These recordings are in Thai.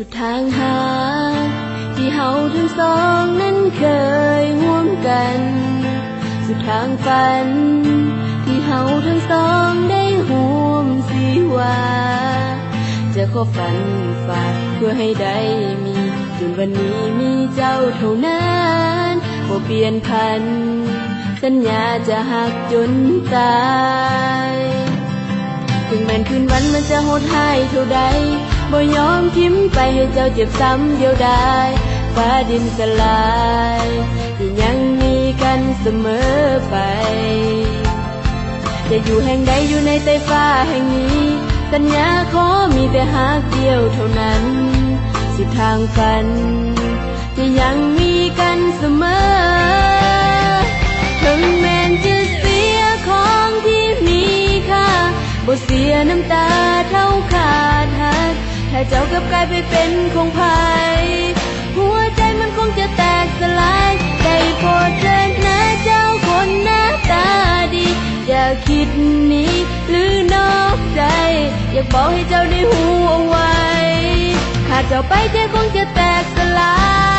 สุดทางหา ที่เฮาทั้งสองนั้นเคยร่วมกัน สุดทางฝัน ที่เฮาทั้งสองได้ห่วมสีวาจะขอฝันฝากเพื่อให้ได้มี จนวันนี้มีเจ้าเท่านั้นบ่เปลี่ยนพัน สัญญาจะหักจนตาย ถึงแม้นคืนวันมันจะโหดหายเท่าใด บ่ยอมทิ้มไปให้เจ้าเจ็บซ้ำเดียวดายฟ้าดินสลายยังมีกันเสมอไป จะอยู่แห่งใดอยู่ในใต้ฟ้าแห่งนี้ สัญญาขอมีแต่หากเดียวเท่านั้น สุดทางฝันที่ยังมีกันเสมอถึงแม้จะเสียของที่มีค่าบ่เสียน้ำตาเท่าขา ถ้าเจ้ากับกลายไปเป็นของภัยหัวใจมันคงจะแตกสลายได้โปรดเถิดนะเจ้าคนหน้าตาดี อย่าคิดหนีหรือนอกใจ อยากบอกให้เจ้าได้หูเอาไว้ ขาดเจ้าไปใจคงจะแตกสลาย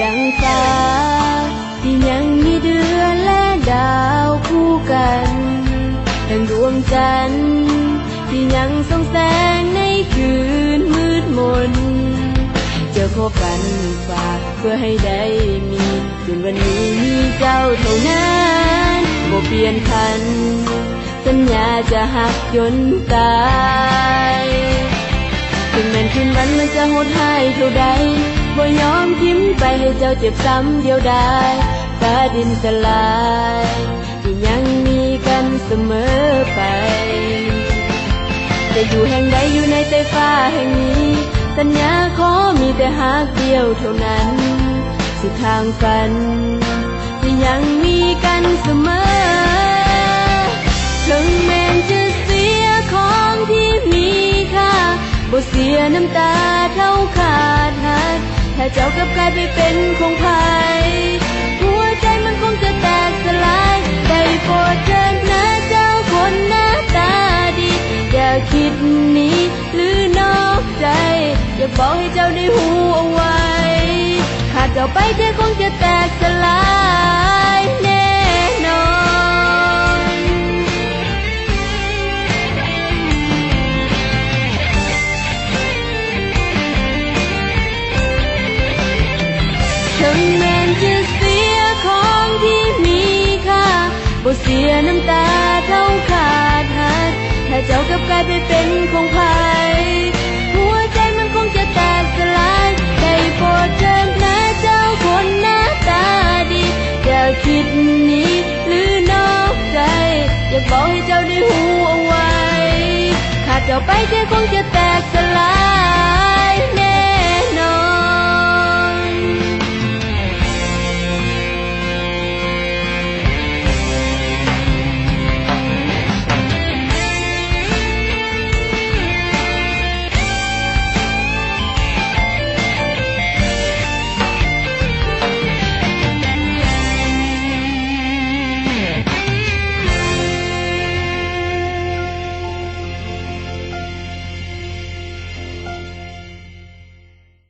ดังฟ้า ที่ยังมีเดือนและดาวคู่กัน ดังดวงจันทร์ที่ยังส่องแสงในคืนมืดมนจะขอฝันฝากเพื่อให้ได้มีจนวันนี้มีเจ้าเท่านั้นบ่เปลี่ยนพัน สัญญาจะหักจนตายถึงแม้นคืนวันมันจะโหดหายเท่าใด บ่ยอมทิ้มไปให้เจ้าเจ็บซ้ำเดียวดายฟ้าดินสลายที่ยังมีกันเสมอไป จะอยู่แห่งใดอยู่ในใต้ฟ้าแห่งนี้ สัญญาขอมีแต่หากเดียวเท่านั้น สุดทางฝันที่ยังมีกันเสมอถึงแม้จะเสียของที่มีค่าบ่เสียน้ำตาเท่าขาดหักถ้า เจ้ากลับกลายไปเป็นของภัยหัวใจมันคงจะแตกสลายได้โปรดเถิดนะเจ้าคนหน้าตาดี อย่าคิดหนีหรือนอกใจ อย่าบอกให้เจ้าได้หูเอาไว้ขาดเจ้าไปใจคงจะแตกสลาย ลียน้ำตาเท่าขาดหักถ้าเจ้ากับกลายไปเป็นของภัยหัวใจมันคงจะแตกสลายได้โปรดเถิดนะเจ้าคนหน้าตาดีอย่าคิดนี้หรือนอกใจอย่าบอกให้เจ้าได้หูเอาไว้ขาดเจ้าไปใจคงจะแตกสลาย